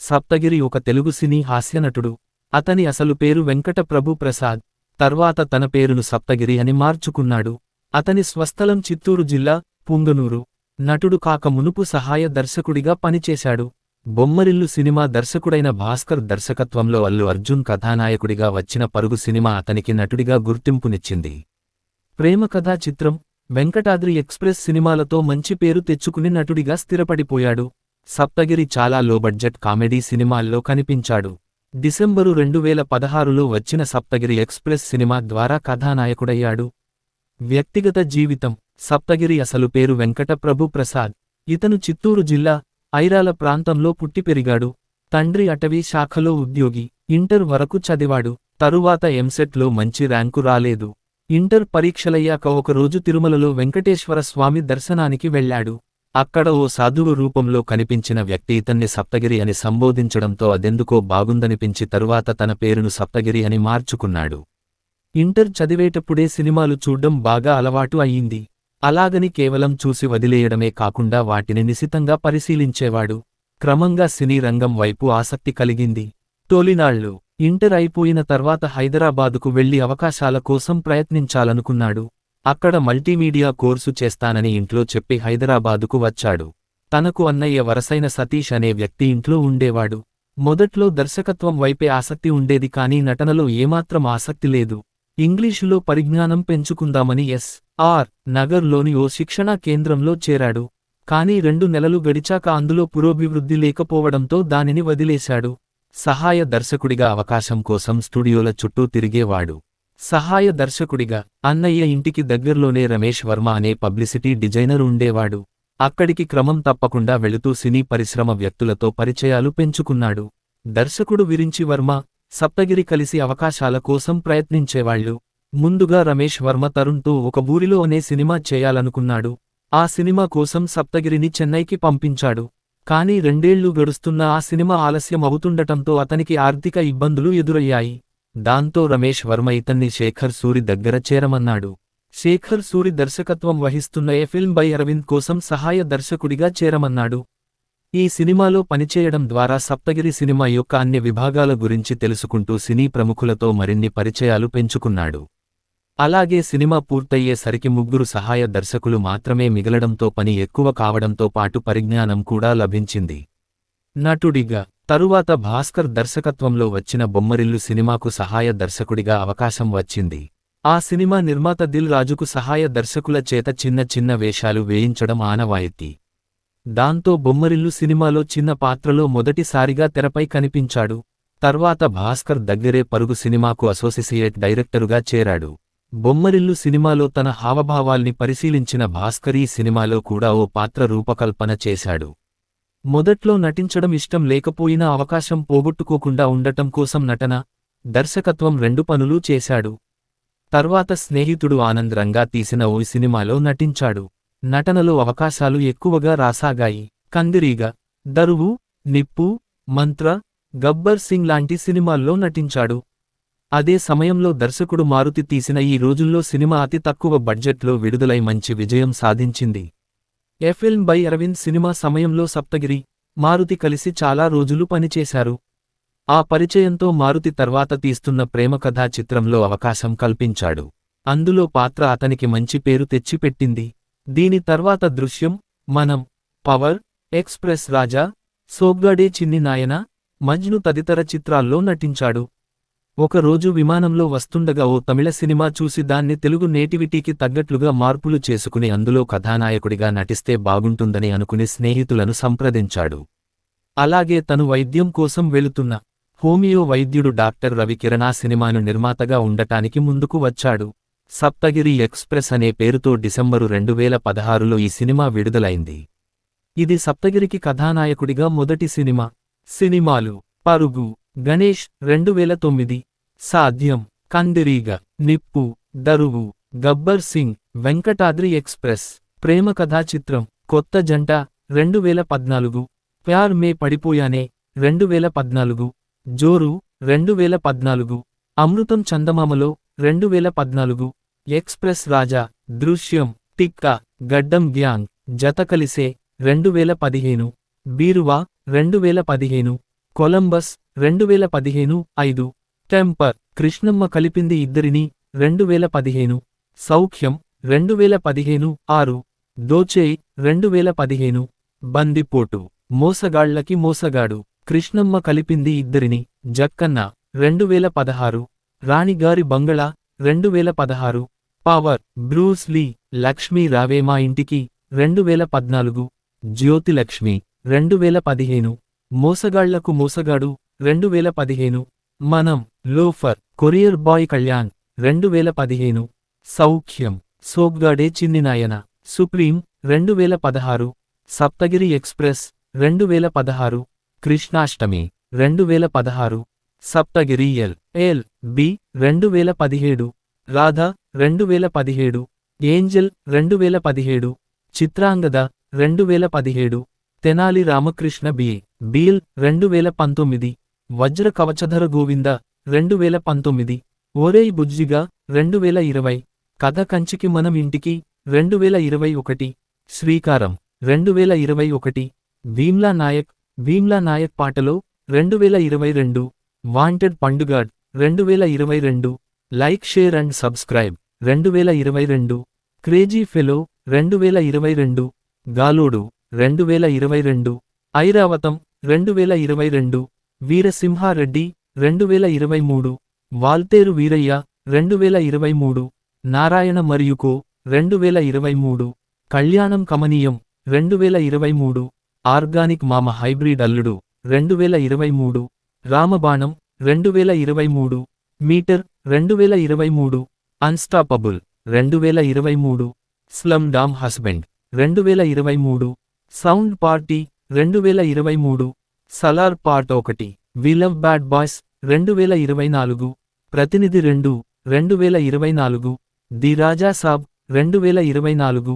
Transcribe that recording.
సప్తగిరి ఒక తెలుగు సినీ హాస్యనటుడు అతని అసలు పేరు వెంకట ప్రభు ప్రసాద్. తర్వాత తన పేరును సప్తగిరి అని మార్చుకున్నాడు. అతని స్వస్థలం చిత్తూరు జిల్లా పుంగనూరు. నటుడు కాక మునుపు సహాయ దర్శకుడిగా పనిచేశాడు. బొమ్మరిల్లు సినిమా దర్శకుడైన భాస్కర్ దర్శకత్వంలో అల్లు అర్జున్ కథానాయకుడిగా వచ్చిన పరుగు సినిమా అతనికి నటుడిగా గుర్తింపునిచ్చింది ప్రేమ కథా చిత్రం వెంకటాద్రి ఎక్స్ప్రెస్ సినిమాలతో మంచి పేరు తెచ్చుకుని నటుడిగా స్థిరపడిపోయాడు. సప్తగిరి చాలా లో బడ్జెట్ కామెడీ సినిమాల్లో కనిపించాడు. డిసెంబరు రెండు వేల పదహారులో వచ్చిన సప్తగిరి ఎక్స్ప్రెస్ సినిమా ద్వారా కథానాయకుడయ్యాడు. వ్యక్తిగత జీవితం. సప్తగిరి అసలు పేరు వెంకట ప్రభు ప్రసాద్. ఇతను చిత్తూరు జిల్లా ఐరాల ప్రాంతంలో పుట్టి పెరిగాడు. తండ్రి అటవీ శాఖలో ఉద్యోగి. ఇంటర్ వరకు చదివాడు. తరువాత ఎంసెట్లో మంచి ర్యాంకు రాలేదు. ఇంటర్ పరీక్షలయ్యాక ఒకరోజు తిరుమలలో వెంకటేశ్వర స్వామి దర్శనానికి వెళ్ళాడు. అక్కడ ఓ సాధువు రూపంలో కనిపించిన వ్యక్తి ఇతన్ని సప్తగిరి అని సంబోధించడంతో అదెందుకో బాగుందనిపించి తరువాత తన పేరును సప్తగిరి అని మార్చుకున్నాడు. ఇంటర్ చదివేటప్పుడే సినిమాలు చూడ్డం బాగా అలవాటు అయ్యింది. అలాగని కేవలం చూసి వదిలేయడమే కాకుండా వాటిని నిశితంగా పరిశీలించేవాడు. క్రమంగా సినీ రంగం వైపు ఆసక్తి కలిగింది. తొలినాళ్ళు ఇంటర్ అయిపోయిన తర్వాత హైదరాబాదుకు వెళ్ళి అవకాశాల కోసం ప్రయత్నించాలనుకున్నాడు. అక్కడ మల్టీమీడియా కోర్సు చేస్తానని ఇంట్లో చెప్పి హైదరాబాదుకు వచ్చాడు. తనకు అన్నయ్య వరసైన సతీష్ అనే వ్యక్తి ఇంట్లో ఉండేవాడు. మొదట్లో దర్శకత్వం వైపే ఆసక్తి ఉండేది కానీ నటనలో ఏమాత్రం ఆసక్తి లేదు. ఇంగ్లీషులో పరిజ్ఞానం పెంచుకుందామని ఎస్. ఆర్. నగర్లోని ఓ శిక్షణా కేంద్రంలో చేరాడు. కానీ రెండు నెలలు గడిచాక అందులో పురోభివృద్ధి లేకపోవడంతో దానిని వదిలేశాడు. సహాయ దర్శకుడిగా అవకాశం కోసం స్టూడియోల చుట్టూ తిరిగేవాడు. సహాయ దర్శకుడిగా అన్నయ్య ఇంటికి దగ్గర్లోనే రమేష్ వర్మ అనే పబ్లిసిటీ డిజైనర్ ఉండేవాడు. అక్కడికి క్రమం తప్పకుండా వెళుతూ సినీ పరిశ్రమ వ్యక్తులతో పరిచయాలు పెంచుకున్నాడు. దర్శకుడు విరించి వర్మ సప్తగిరి కలిసి అవకాశాల కోసం ప్రయత్నించేవాళ్ళు ముందుగా రమేష్ వర్మ తరుణ్తో ఒక ఊరిలో అనే సినిమా చేయాలనుకున్నాడు. ఆ సినిమా కోసం సప్తగిరిని చెన్నైకి పంపించాడు. కానీ రెండేళ్ళు గడుస్తున్న ఆ సినిమా ఆలస్యం అవుతుండటంతో అతనికి ఆర్థిక ఇబ్బందులు ఎదురయ్యాయి. దాంతో రమేష్ వర్మ ఇతన్ని శేఖర్ సూరి దగ్గర చేరమన్నాడు. శేఖర్ సూరి దర్శకత్వం వహిస్తున్న ఏ ఫిల్మ్ బై అరవింద్ కోసం సహాయ దర్శకుడిగా చేరమన్నాడు. ఈ సినిమాలో పనిచేయడం ద్వారా సప్తగిరి సినిమా యొక్క అన్ని విభాగాల గురించి తెలుసుకుంటూ సినీ ప్రముఖులతో మరిన్ని పరిచయాలు పెంచుకున్నాడు. అలాగే సినిమా పూర్తయ్యేసరికి ముగ్గురు సహాయ దర్శకులు మాత్రమే మిగలడంతో పని ఎక్కువ కావడంతో పాటు పరిజ్ఞానం కూడా లభించింది. నటుడిగా తరువాత భాస్కర్ దర్శకత్వంలో వచ్చిన బొమ్మరిల్లు సినిమాకు సహాయ దర్శకుడిగా అవకాశం వచ్చింది. ఆ సినిమా నిర్మాత దిల్ రాజుకు సహాయ దర్శకుల చేత చిన్న చిన్న వేషాలు వేయించడం ఆనవాయితీ. దాంతో బొమ్మరిల్లు సినిమాలో చిన్న పాత్రలో మొదటిసారిగా తెరపై కనిపించాడు. తర్వాత భాస్కర్ దగ్గరే పరుగు సినిమాకు అసోసియేట్ డైరెక్టరుగా చేరాడు. బొమ్మరిల్లు సినిమాలో తన హావభావాల్ని పరిశీలించిన భాస్కర్ ఈ సినిమాలో కూడా ఓ పాత్ర రూపకల్పన చేశాడు. మొదట్లో నటించడం ఇష్టం లేకపోయినా అవకాశం పోగొట్టుకోకుండా ఉండటం కోసం నటన దర్శకత్వం రెండు పనులు చేశాడు. తర్వాత స్నేహితుడు ఆనంద్ రంగా తీసిన ఓ సినిమాలో నటించాడు. నటనలో అవకాశాలు ఎక్కువగా రాసాగాయి. కందిరీగ దరువు నిప్పు మంత్ర గబ్బర్ సింగ్ లాంటి సినిమాల్లో నటించాడు. అదే సమయంలో దర్శకుడు మారుతి తీసిన ఈ రోజుల్లో సినిమా అతి తక్కువ బడ్జెట్లో విడుదలై మంచి విజయం సాధించింది. ఏ బై అరవింద్ సినిమా సమయంలో సప్తగిరి మారుతి కలిసి చాలా రోజులు పనిచేశారు. ఆ పరిచయంతో మారుతి తర్వాత తీస్తున్న ప్రేమ కథా చిత్రంలో అవకాశం కల్పించాడు. అందులో పాత్ర అతనికి మంచి పేరు తెచ్చిపెట్టింది. దీని తర్వాత దృశ్యం మనం పవర్ ఎక్స్ప్రెస్ రాజా సోగ్గాడే చిన్ని నాయన మజ్ను తదితర చిత్రాల్లో నటించాడు. ఒకరోజు విమానంలో వస్తుండగా ఓ తమిళ సినిమా చూసి దాన్ని తెలుగు నేటివిటీకి తగ్గట్లుగా మార్పులు చేసుకుని అందులో కథానాయకుడిగా నటిస్తే బాగుంటుందని అనుకుని స్నేహితులను సంప్రదించాడు. అలాగే తను వైద్యం కోసం వెళుతున్న హోమియో వైద్యుడు డాక్టర్ రవికిరణా సినిమాను నిర్మాతగా ఉండటానికి ముందుకు వచ్చాడు. సప్తగిరి ఎక్స్ప్రెస్ అనే పేరుతో డిసెంబరు రెండు వేల పదహారులో ఈ సినిమా విడుదలైంది. ఇది సప్తగిరికి కథానాయకుడిగా మొదటి సినిమా. సినిమాలు. పరుగు. గణేష్ రెండు వేల తొమ్మిది. సాధ్యం. కందిరీగ నిప్పు దరువు గబ్బర్ సింగ్ వెంకటాద్రి ఎక్స్ప్రెస్. ప్రేమ కథా చిత్రం కొత్త జంట రెండు వేల పద్నాలుగు. ప్యార్ మే పడిపోయానే రెండు వేల పద్నాలుగు. జోరు రెండు వేల పద్నాలుగు. అమృతం చందమామలో రెండు వేల పద్నాలుగు. ఎక్స్ప్రెస్ రాజా దృశ్యం టిక్కా గడ్డం గ్యాంగ్ జత కలిసే రెండు వేల పదిహేను. బీరువా రెండు వేల పదిహేను. కొలంబస్ రెండు వేల పదిహేను ఐదు. టెంపర్. కృష్ణమ్మ కలిపింది ఇద్దరిని. రెండు వేల పదిహేను. సౌఖ్యం. రెండు వేల పదిహేను ఆరు. దోచేయ్. రెండు వేల పదిహేను. బందిపోటు. మోసగాళ్ళకి మోసగాడు. కృష్ణమ్మ కలిపింది ఇద్దరిని. జక్కన్న. రెండు వేల పదహారు. రాణిగారి బంగళా. రెండు వేల పదహారు. పవర్. Bruce Lee. లక్ష్మీ రావే మా ఇంటికి. రెండు వేల పద్నాలుగు. జ్యోతిలక్ష్మి. రెండు వేల పదిహేను. మోసగాళ్ళకు మోసగాడు. రెండు వేల పదిహేను మనం లోఫర్ కొరియర్ బాయ్ కళ్యాణ్ రెండు వేల పదిహేను సౌఖ్యం సోగ్గాడే చిన్నినాయన సుప్రీం రెండు వేల పదహారు సప్తగిరి ఎక్స్ప్రెస్ రెండు వేల పదహారు కృష్ణాష్టమి రెండు వేల పదహారు సప్తగిరి ఎల్ ఎల్ బి రెండు వేల పదిహేడు రాధ రెండు వేల పదిహేడు ఏంజల్ రెండు వేల పదిహేడు చిత్రాంగద రెండు వేల పదిహేడు తెనాలి రామకృష్ణ బి బీల్ రెండు వేల పంతొమ్మిది వజ్ర కవచధర గోవింద రెండు వేల పంతొమ్మిది. ఓరేయ్ బుజ్జిగా రెండు వేల ఇరవై. కథ కంచికి మనం ఇంటికి రెండు వేల ఇరవై ఒకటి. శ్రీకారం రెండు వేల ఇరవై ఒకటి. భీమ్లా నాయక్ భీమ్లా నాయక్ పాటలో రెండు వేల ఇరవై రెండు. వాంటెడ్ పండుగాడ్ రెండు వేల ఇరవై రెండు. లైక్ షేర్ అండ్ సబ్స్క్రైబ్ రెండు వేల ఇరవై రెండు. క్రేజీ ఫెలో రెండు వేల ఇరవై రెండు. గాలోడు రెండు వేల ఇరవై రెండు. ఐరావతం రెండు వేల ఇరవై రెండు. వీరసింహారెడ్డి రెండు వేల ఇరవై మూడు వాల్తేరు వీరయ్య రెండు వేల ఇరవై మూడు నారాయణ మరియుకో రెండు వేల ఇరవై మూడు కళ్యాణం కమనీయం రెండు వేల ఇరవై మూడు ఆర్గానిక్ మామ హైబ్రిడ్ అల్లుడు రెండు వేల ఇరవై మూడు రామబాణం రెండు వేల ఇరవై మూడు మీటర్ రెండు వేల ఇరవై మూడు అన్స్టాపబుల్ రెండు వేల ఇరవై మూడు స్లమ్ డామ్ హస్బెండ్ రెండు వేల ఇరవై మూడు సౌండ్ పార్టీ రెండు వేల ఇరవై మూడు సలార్ పార్ట్ ఒకటి వి లవ్ బ్యాడ్ బాయ్స్ రెండు వేల ఇరవై నాలుగు ప్రతినిధి రెండు రెండు వేల ఇరవై నాలుగు ది రాజా సాబ్ రెండు వేల ఇరవై నాలుగు.